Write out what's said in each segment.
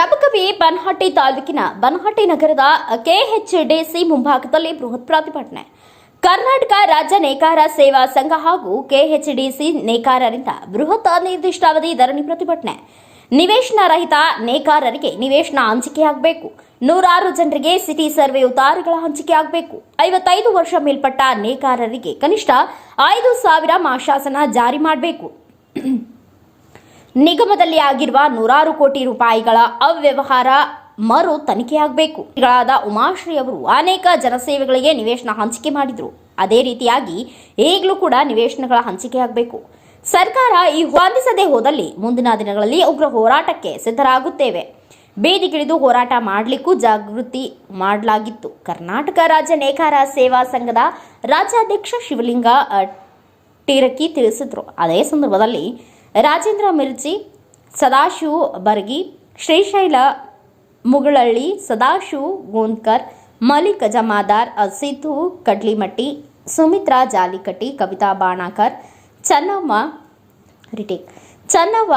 ರಬಕವಿ ಬನಹಟ್ಟಿ ತಾಲೂಕಿನ ಬನಹಟ್ಟಿ ನಗರದ ಕೆಎಚ್ಡಿಸಿ ಮುಂಭಾಗದಲ್ಲಿ ಬೃಹತ್ ಪ್ರತಿಭಟನೆ. ಕರ್ನಾಟಕ ರಾಜ್ಯ ನೇಕಾರ ಸೇವಾ ಸಂಘ ಹಾಗೂ ಕೆಎಚ್ಡಿಸಿ ನೇಕಾರರಿಂದ ಬೃಹತ್ ಅನಿರ್ದಿಷ್ಟಾವಧಿ ಧರಣಿ ಪ್ರತಿಭಟನೆ. ನಿವೇಶನ ರಹಿತ ನೇಕಾರರಿಗೆ ನಿವೇಶನ ಹಂಚಿಕೆಯಾಗಬೇಕು ನೂರಾರು ಜನರಿಗೆ ಸಿಟಿ ಸರ್ವೆ ಉತ್ತಾರಗಳ ಹಂಚಿಕೆಯಾಗಬೇಕು ಐವತ್ತೈದು ವರ್ಷ ಮೇಲ್ಪಟ್ಟ ನೇಕಾರರಿಗೆ ಕನಿಷ್ಠ ಐದು ಸಾವಿರ ಮಾಶಾಸನ ಜಾರಿ ಮಾಡಬೇಕು. ನಿಗಮದಲ್ಲಿ ಆಗಿರುವ ನೂರಾರು ಕೋಟಿ ರೂಪಾಯಿಗಳ ಅವ್ಯವಹಾರ ಮರು ತನಿಖೆಯಾಗಬೇಕು. ಗಳಾದ ಉಮಾಶ್ರೀ ಅವರು ಅನೇಕ ಜನಸೇವೆಗಳಿಗೆ ನಿವೇಶನ ಹಂಚಿಕೆ ಮಾಡಿದ್ರು. ಅದೇ ರೀತಿಯಾಗಿ ಈಗಲೂ ಕೂಡ ನಿವೇಶನಗಳ ಹಂಚಿಕೆಯಾಗಬೇಕು. ಸರ್ಕಾರ ಈ ಹೊಂದಿಸದೇ ಹೋದಲ್ಲಿ ಮುಂದಿನ ದಿನಗಳಲ್ಲಿ ಉಗ್ರ ಹೋರಾಟಕ್ಕೆ ಸಿದ್ಧರಾಗುತ್ತೇವೆ. ಬೀದಿಗಿಳಿದು ಹೋರಾಟ ಮಾಡಲಿಕ್ಕೂ ಜಾಗೃತಿ ಮಾಡಲಾಗಿತ್ತು. ಕರ್ನಾಟಕ ರಾಜ್ಯ ನೇಕಾರ ಸೇವಾ ಸಂಘದ ರಾಜ್ಯಾಧ್ಯಕ್ಷ ಶಿವಲಿಂಗ ಟೀರಕ್ಕಿ ಟೀರಕಿ ತಿಳಿಸಿದ್ರು. ಅದೇ ಸಂದರ್ಭದಲ್ಲಿ ರಾಜೇಂದ್ರ ಮಿರ್ಜಿ, ಸದಾಶಿವ ಬರ್ಗಿ, ಶ್ರೀಶೈಲ ಮುಗಳಳ್ಳಿ, ಸದಾಶಿವ ಗೋಂದ್ಕರ್ ಮಲಿಕ್ ಜಮಾದಾರ್ ಸಿದ್ದು ಕಡ್ಲಿಮಟ್ಟಿ, ಸುಮಿತ್ರಾ ಜಾಲಿಕಟ್ಟಿ, ಕವಿತಾ ಬಾಣಾಕರ್, ಚನ್ನಮ್ಮ ರಿಟೇಕ್ ಚನ್ನವ್ವ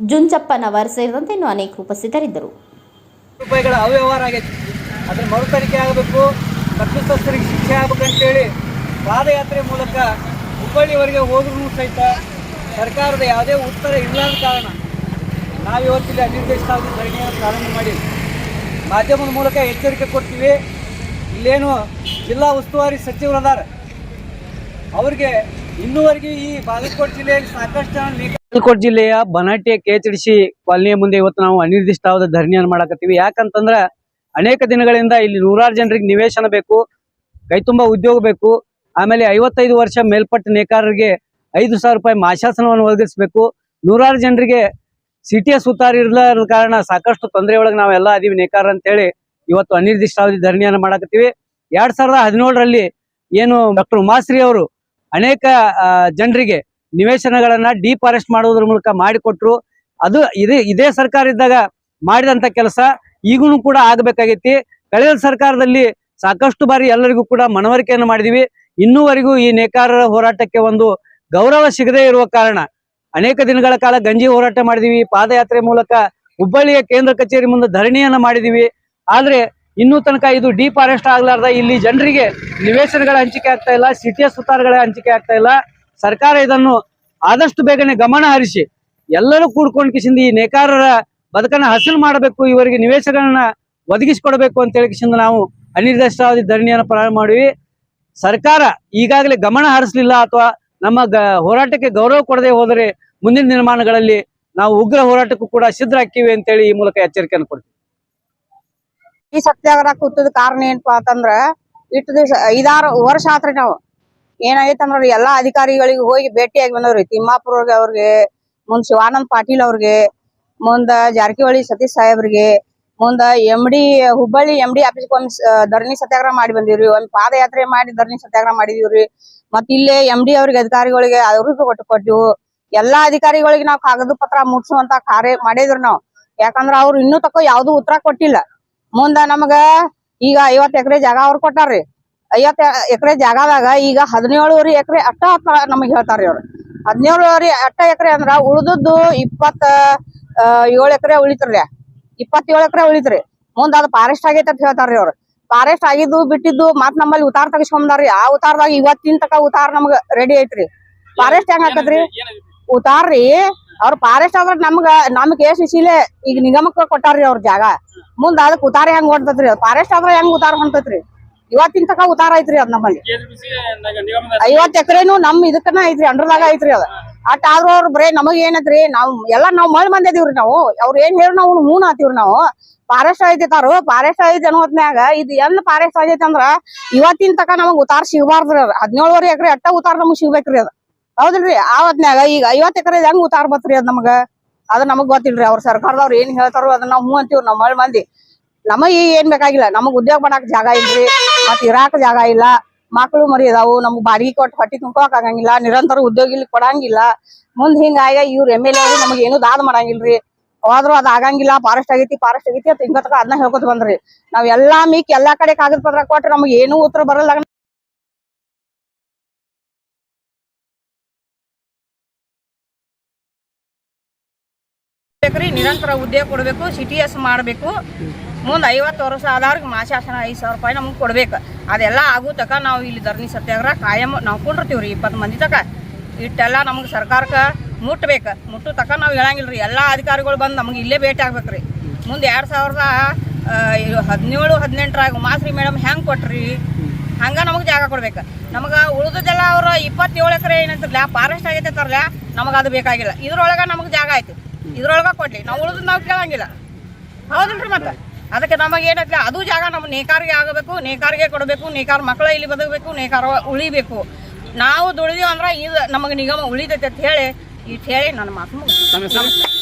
ಜುಂಚಪ್ಪನವರ ಸೇರಿದಂತೆ ಇನ್ನು ಅನೇಕ ಉಪಸ್ಥಿತರಿದ್ದರು. ರೂಪಾಯಿಗಳ ಅವ್ಯವಹಾರ ಆಗೈತಿ. ಅದ್ರ ಮರು ತನಿಖೆ ಆಗಬೇಕು, ತಪ್ಪಿತಸ್ಥರಿಗೆ ಶಿಕ್ಷೆ ಆಗ್ಬೇಕಂತೇಳಿ ಪಾದಯಾತ್ರೆ ಮೂಲಕ ಹುಬ್ಬಳ್ಳಿವರೆಗೆ ಹೋದ್ರೂ ಸಹಿತ ಸರ್ಕಾರದ ಯಾವುದೇ ಉತ್ತರ ಇಲ್ಲದ ಕಾರಣ ನಾವಿವತ್ತಿಲ್ಲಿ ಅನಿರ್ದಿಷ್ಟಾವಧಿ ಧರಣಿಯನ್ನು ಪ್ರಾರಂಭ ಮಾಡಿ ಮಾಧ್ಯಮದ ಮೂಲಕ ಎಚ್ಚರಿಕೆ ಕೊಡ್ತೀವಿ. ಇಲ್ಲೇನು ಜಿಲ್ಲಾ ಉಸ್ತುವಾರಿ ಸಚಿವರದಾರ ಅವ್ರಿಗೆ ಇನ್ನೂವರೆಗೆ ಈ ಬಾಗಲಕೋಟೆ ಜಿಲ್ಲೆಯಲ್ಲಿ ಸಾಕಷ್ಟು ಜನ ಬಾಗಲಕೋಟೆ ಜಿಲ್ಲೆಯ ಬನಾಟೆ ಕೆಚಡಿಸಿ ಕಾಲನಿಯ ಮುಂದೆ ಇವತ್ತು ನಾವು ಅನಿರ್ದಿಷ್ಟಾವಧಿ ಧರಣಿಯನ್ನು ಮಾಡಕತ್ತೀವಿ. ಯಾಕಂತಂದ್ರ ಅನೇಕ ದಿನಗಳಿಂದ ಇಲ್ಲಿ ನೂರಾರು ಜನರಿಗೆ ನಿವೇಶನ ಬೇಕು, ಕೈ ತುಂಬ ಉದ್ಯೋಗ ಬೇಕು. ಆಮೇಲೆ ಐವತ್ತೈದು ವರ್ಷ ಮೇಲ್ಪಟ್ಟ ನೇಕಾರರಿಗೆ ಐದು ಸಾವಿರ ರೂಪಾಯಿ ಮಾಶಾಸನವನ್ನು ಒದಗಿಸಬೇಕು. ನೂರಾರು ಜನರಿಗೆ ಸಿಟಿಯ ಸುತ್ತಾರು ಇರಲಾರದ ಕಾರಣ ಸಾಕಷ್ಟು ತೊಂದರೆ ಒಳಗೆ ನಾವೆಲ್ಲ ಅದೀವಿ ನೇಕಾರ ಅಂತೇಳಿ ಇವತ್ತು ಅನಿರ್ದಿಷ್ಟಾವಧಿ ಧರಣಿಯನ್ನು ಮಾಡಕತ್ತೀವಿ. ಎರಡ್ ಸಾವಿರದ ಹದಿನೇಳರಲ್ಲಿ ಏನು ಡಾಕ್ಟರ್ ಉಮಾಶ್ರೀ ಅವರು ಅನೇಕ ಜನರಿಗೆ ನಿವೇಶನಗಳನ್ನ ಡಿಫಾರೆಸ್ಟ್ ಮಾಡುವುದರ ಮೂಲಕ ಮಾಡಿಕೊಟ್ರು. ಅದು ಇದೇ ಇದೇ ಸರ್ಕಾರ ಇದ್ದಾಗ ಮಾಡಿದಂತ ಕೆಲಸ ಈಗೂ ಕೂಡ ಆಗಬೇಕಾಗೈತಿ. ಕಳೆದ ಸರ್ಕಾರದಲ್ಲಿ ಸಾಕಷ್ಟು ಬಾರಿ ಎಲ್ಲರಿಗೂ ಕೂಡ ಮನವರಿಕೆಯನ್ನು ಮಾಡಿದೀವಿ. ಇನ್ನೂವರೆಗೂ ಈ ನೇಕಾರರ ಹೋರಾಟಕ್ಕೆ ಒಂದು ಗೌರವ ಸಿಗದೇ ಇರುವ ಕಾರಣ ಅನೇಕ ದಿನಗಳ ಕಾಲ ಗಂಜಿ ಹೋರಾಟ ಮಾಡಿದೀವಿ. ಪಾದಯಾತ್ರೆ ಮೂಲಕ ಹುಬ್ಬಳ್ಳಿಯ ಕೇಂದ್ರ ಕಚೇರಿ ಮುಂದೆ ಧರಣಿಯನ್ನ ಮಾಡಿದೀವಿ. ಆದ್ರೆ ಇನ್ನೂ ತನಕ ಇದು ಡಿಫಾರೆಸ್ಟ್ ಆಗ್ಲಾರ್ದ ಇಲ್ಲಿ ಜನರಿಗೆ ನಿವೇಶನಗಳ ಹಂಚಿಕೆ ಆಗ್ತಾ ಇಲ್ಲ, ಸಿಟಿಯ ಸುತ್ತಾರಗಳ ಹಂಚಿಕೆ ಆಗ್ತಾ ಇಲ್ಲ. ಸರ್ಕಾರ ಇದನ್ನು ಆದಷ್ಟು ಬೇಗನೆ ಗಮನ ಹರಿಸಿ ಎಲ್ಲರೂ ಕೂಡ್ಕೊಂಡು ಕಿಸಿಂದ ಈ ನೇಕಾರರ ಬದುಕನ್ನ ಹಸಿಲು ಮಾಡಬೇಕು, ಇವರಿಗೆ ನಿವೇಶಗಳನ್ನ ಒದಗಿಸಿಕೊಡಬೇಕು ಅಂತ ಹೇಳಿ ಕಿಸಿಂದ ನಾವು ಅನಿರ್ದಿಷ್ಟಾವಧಿ ಧರಣಿಯನ್ನು ಪ್ರಾರಂಭ ಮಾಡಿವಿ. ಸರ್ಕಾರ ಈಗಾಗಲೇ ಗಮನ ಹರಿಸಲಿಲ್ಲ ಅಥವಾ ನಮ್ಮ ಹೋರಾಟಕ್ಕೆ ಗೌರವ ಕೊಡದೆ ಹೋದರೆ ಮುಂದಿನ ದಿನಮಾನಗಳಲ್ಲಿ ನಾವು ಉಗ್ರ ಹೋರಾಟಕ್ಕೂ ಕೂಡ ಸಿದ್ಧರಾಗ್ತೀವಿ ಅಂತೇಳಿ ಈ ಮೂಲಕ ಎಚ್ಚರಿಕೆಯನ್ನು ಕೊಡ್ತೀವಿ. ಈ ಸತ್ಯಾಗ್ರಹ ಕೂತದ ಕಾರಣ ಏನಪ್ಪಾ ಅಂತಂದ್ರ ಇಟ್ಟು ದಿವಸ, ಐದಾರು ವರ್ಷ ಆತ್ರಿ ನಾವು. ಏನಾಗೈತೆ ಅಂದ್ರ ಎಲ್ಲಾ ಅಧಿಕಾರಿಗಳಿಗೆ ಹೋಗಿ ಭೇಟಿಯಾಗಿ ಬಂದವ್ರಿ. ತಿಮ್ಮಾಪುರ ಅವ್ರಿಗೆ ಮುಂದ್ ಶಿವಾನಂದ್ ಪಾಟೀಲ್ ಅವ್ರಿಗೆ, ಮುಂದ ಜಾರಕಿಹೊಳಿ ಸತೀಶ್ ಸಾಹೇಬ್ರಿಗೆ ಮುಂದ ಡಿ ಹುಬ್ಬಳ್ಳಿ ಎಂ ಡಿ ಆಫೀಸ್ ಒಂದ್ ಧರಣಿ ಸತ್ಯಾಗ್ರಹ ಮಾಡಿ ಬಂದಿವ್ರಿ. ಒಂದ್ ಪಾದಯಾತ್ರೆ ಮಾಡಿ ಧರಣಿ ಸತ್ಯಾಗ್ರಹ ಮಾಡಿದೀವ್ರಿ. ಮತ್ ಇಲ್ಲೇ ಎಂ ಡಿ ಅವ್ರಿಗೆ ಅಧಿಕಾರಿಗಳಿಗೆ ಅವ್ರಿಗೂ ಕೊಟ್ಟು ಕೊಟ್ಟಿವು ಎಲ್ಲಾ ಅಧಿಕಾರಿಗಳಿಗೆ ನಾವು ಕಾಗದ ಪತ್ರ ಮುಟ್ಸುವಂತ ಕಾರ್ಯ ಮಾಡಿದ್ರು ನಾವು. ಯಾಕಂದ್ರ ಅವ್ರು ಇನ್ನೂ ತಕ್ಕ ಯಾವ್ದು ಉತ್ತರ ಕೊಟ್ಟಿಲ್ಲ. ಮುಂದ ನಮಗ ಈಗ ಐವತ್ ಎಕರೆ ಜಾಗ ಅವ್ರು ಕೊಟ್ಟಾರ್ರಿ. ಐವತ್ ಎಕರೆ ಜಾಗದಾಗ ಈಗ ಹದಿನೇಳುವರೆ ಎಕರೆ ಅಟ್ಟ ನಮಗ್ ಹೇಳ್ತಾರ್ರಿ ಅವ್ರು. ಹದಿನೇಳುವರೆ ಅಟ್ಟ ಎಕರೆ ಅಂದ್ರ ಉಳ್ದದ್ದು ಇಪ್ಪತ್ತ ಏಳು ಎಕರೆ ಉಳಿತ್ರಿ ಇಪ್ಪತ್ತೇಳು ಎಕರೆ ಉಳಿತ್ರಿ. ಮುಂದ ಅದ್ ಫಾರೆಸ್ಟ್ ಆಗೈತೆ ಅಂತ ಹೇಳ್ತಾರ್ರಿ ಅವ್ರು. ಫಾರೆಸ್ಟ್ ಆಗಿದ್ದು ಬಿಟ್ಟಿದ್ದು ಮತ್ ನಮ್ಮಲ್ಲಿ ಉತಾರ ತಗಸ್ಕೊಂಬಾರ್ರಿ ಆ ಉತಾರದಾಗ ಇವತ್ತಿನ ತಕ ಉತಾರ ನಮ್ಗ ರೆಡಿ ಐತ್ರಿ. ಫಾರೆಸ್ಟ್ ಹೆಂಗ್ ಹಾಕತ್ರಿ? ಉತ್ತಾರ್ರಿ. ಅವ್ರ ಫಾರೆಸ್ಟ್ ಆದ್ರೆ ನಮ್ಗ ನಮ್ಗೆ ಎಷ್ಟ್ ಸಿಲೆ ಈಗ ನಿಗಮಕ್ಕ ಕೊಟ್ಟಾರ್ರಿ ಅವ್ರ ಜಾಗ. ಮುಂದ ಅದಕ್ ಉತಾರ ಹೆಂಗ್ ಹೊಂಟತ್ರಿ ಫಾರೆಸ್ಟ್ ಆದ್ರೆ ಹೆಂಗ್ ಉತಾರ ಹೊಂಟತ್ರಿ ಇವತ್ತಿನ ತಕ ಉತಾರ ಐತ್ರಿ ಅದ್ ನಮ್ಮಲ್ಲಿ. ಐವತ್ ಎಕರೆನು ನಮ್ ಇದಕ್ಕನ ಐತ್ರಿ ಅಂಡ್ರದಾಗ ಐತ್ರಿ ಅದ. ಅಟ್ ಆದ್ರೂ ಅವ್ರು ಬರೇ ನಮಗ್ ಏನತ್ರಿ? ನಾವ್ ಎಲ್ಲಾ ನಾವ್ ಮಳ್ ಬಂದಿದೀವ್ರಿ ನಾವು. ಅವ್ರ ಏನ್ ಹೇಳಿ ನಾವು ಮೂನ್ ಆತೀವ್ರಿ ನಾವು. ಫಾರೆಸ್ಟ್ ಐತಿತಾರು ಫಾರೆಸ್ಟ್ ಐತಿ ಅನ್ನೋ ಹೊತ್ನ್ಯಾಗ ಇದು ಎಲ್ಲಿ ಫಾರೆಸ್ಟ್ ಆಗೈತಿ ಅಂದ್ರ ಇವತ್ತಿನ ತಕ ನಮಗ್ ಉತ್ತಾರ ಸಿಗಬಾರ್ದ್ರಿ ಅದ್. ಹದಿನೇಳುವರೆ ಎಕರೆ ಅಟ್ಟ ಉತ್ತಾರ ನಮಗ್ ಸಿಗ್ಬೇಕ್ರಿ ಅದ. ಹೌದಿಲ್ರಿ? ಆ ಹೊತ್ನ್ಯಾಗ ಈಗ ಐವತ್ ಎಕರೆ ಹೆಂಗ್ ಉತ್ತಾರ ಬತ್ರಿ ಅದ್ ನಮಗ? ಅದ್ ನಮಗ್ ಗೊತ್ತಿಲ್ರಿ. ಅವ್ರ ಸರ್ಕಾರದವ್ರು ಏನ್ ಹೇಳ್ತಾರೋ ಅದನ್ನ ನಾವು ಹೂ ಅಂತೀವ್ರಿ ನಾವ್ ಮಳ್ ಮಂದಿ. ನಮಗ್ ಏನ್ ಬೇಕಾಗಿಲ್ಲ. ನಮಗ್ ಉದ್ಯೋಗ ಮಾಡಾಕ್ ಜಾಗ ಇಲ್ರಿ. ಮತ್ ಇರಾಕ ಜಾಗ ಇಲ್ಲ. ಮಕ್ಳು ಮರಿ ಅದಾವು ನಮ್ಗ್ ಬಾಡಿಗೆ ಕೊಟ್ಟು ಹೊಟ್ಟಿ ತುಂಬ್ಕೊಳಕ್ ಆಗಂಗಿಲ್ಲ, ನಿರಂತರ ಉದ್ಯೋಗ ಇಲ್ಲಿ ಕೊಡಂಗಿಲ್ಲ. ಮುಂದ್ ಹಿಂಗಾಗ ಇವ್ರ ಎಂ ಎಲ್ ಎ ನಮ್ಗೆ ಏನು ದಾದ ಮಾಡಂಗಿಲ್ರಿ. ಹೋದ್ರು ಅದ್ ಆಗಂಗಿಲ್ಲ, ಫಾರೆಸ್ಟ್ ಆಗೈತಿ ಫಾರೆಸ್ಟ್ ಆಗೈತಿ ಅಂತ ಹಿಂಗತಕ ಅದನ್ನ ಹೇಳ್ಕೊತ ಬಂದ್ರಿ. ನಾವ್ ಎಲ್ಲಾ ಮೀಕ್ ಎಲ್ಲಾ ಕಡೆ ಕಾಗದ ಪತ್ರ ಕೊಟ್ರೆ ನಮ್ಗೆ ಏನು ಉತ್ತರ ಬರಲ್ಲ ನಿರಂತರ ಉದ್ಯೋಗ ಕೊಡಬೇಕು ಸಿಟಿ ಎಸ್ ಮಾಡಬೇಕು. ಮುಂದೆ ಐವತ್ತು ವರ್ಷ ಆದವ್ರಿಗೆ ಮಾಶಾಸನ ಐದು ಸಾವಿರ ರೂಪಾಯಿ ನಮ್ಗೆ ಕೊಡ್ಬೇಕು. ಅದೆಲ್ಲ ಆಗೋ ತಕ ನಾವು ಇಲ್ಲಿ ಧರಣಿ ಸತ್ಯಾಗ್ರಹ ಕಾಯಂ ನಾವು ಕುಂಡಿರ್ತೀವಿ ರೀ ಇಪ್ಪತ್ತು ಮಂದಿ ತಕ. ಇಟ್ಟೆಲ್ಲ ನಮ್ಗೆ ಸರ್ಕಾರಕ್ಕೆ ಮುಟ್ಬೇಕು. ಮುಟ್ಟು ತಕ ನಾವು ಹೇಳಂಗಿಲ್ಲ ರೀ ಎಲ್ಲ ಅಧಿಕಾರಿಗಳು ಬಂದು ನಮ್ಗೆ ಇಲ್ಲೇ ಭೇಟಿ ಆಗ್ಬೇಕು ರೀ ಮುಂದೆ ಎರಡು ಸಾವಿರದ ಹದಿನೇಳು, ಹದಿನೆಂಟರಾಗ ಮಾಸ್ರಿ ಮೇಡಮ್ ಹೆಂಗೆ ಕೊಟ್ರಿ? ಹಂಗೆ ನಮಗೆ ಜಾಗ ಕೊಡ್ಬೇಕು. ನಮಗೆ ಉಳಿದದೆಲ್ಲ ಅವರು ಇಪ್ಪತ್ತೇಳು ಎಕರೆ ಏನಂತಿರಲ್ಲ ಫಾರೆಸ್ಟ್ ಆಗೈತೆ ತರಲ ನಮಗೆ ಅದು ಬೇಕಾಗಿಲ್ಲ. ಇದ್ರೊಳಗೆ ನಮಗೆ ಜಾಗ ಆಯ್ತು. ಇದ್ರೊಳಗೆ ಕೊಡ್ಲಿ ನಾವು ಉಳಿದ್ ನಾವು ಕೇಳಂಗಿಲ್ಲ. ಹೌದಲ್ರಿ ಮತ್ತೆ? ಅದಕ್ಕೆ ನಮಗೆ ಅದು ಜಾಗ ನಮ್ಮ ನೇಕಾರಿಗೆ ಆಗಬೇಕು, ನೇಕಾರಿಗೆ ಕೊಡಬೇಕು, ನೇಕಾರ ಮಕ್ಕಳ ಇಲ್ಲಿ ಬದುಕಬೇಕು, ನೇಕಾರ ಉಳಿಬೇಕು ನಾವು ದುಡಿದೀವಿ ಅಂದ್ರೆ ಇದು ನಮಗೆ ನಿಗಮ ಉಳಿತೈತೆ ಅಂತ ಹೇಳಿ ಇಟ್ಟು ಹೇಳಿ ನನ್ನ ಮಾತು ಮುಗಿಸ್ತೀನಿ.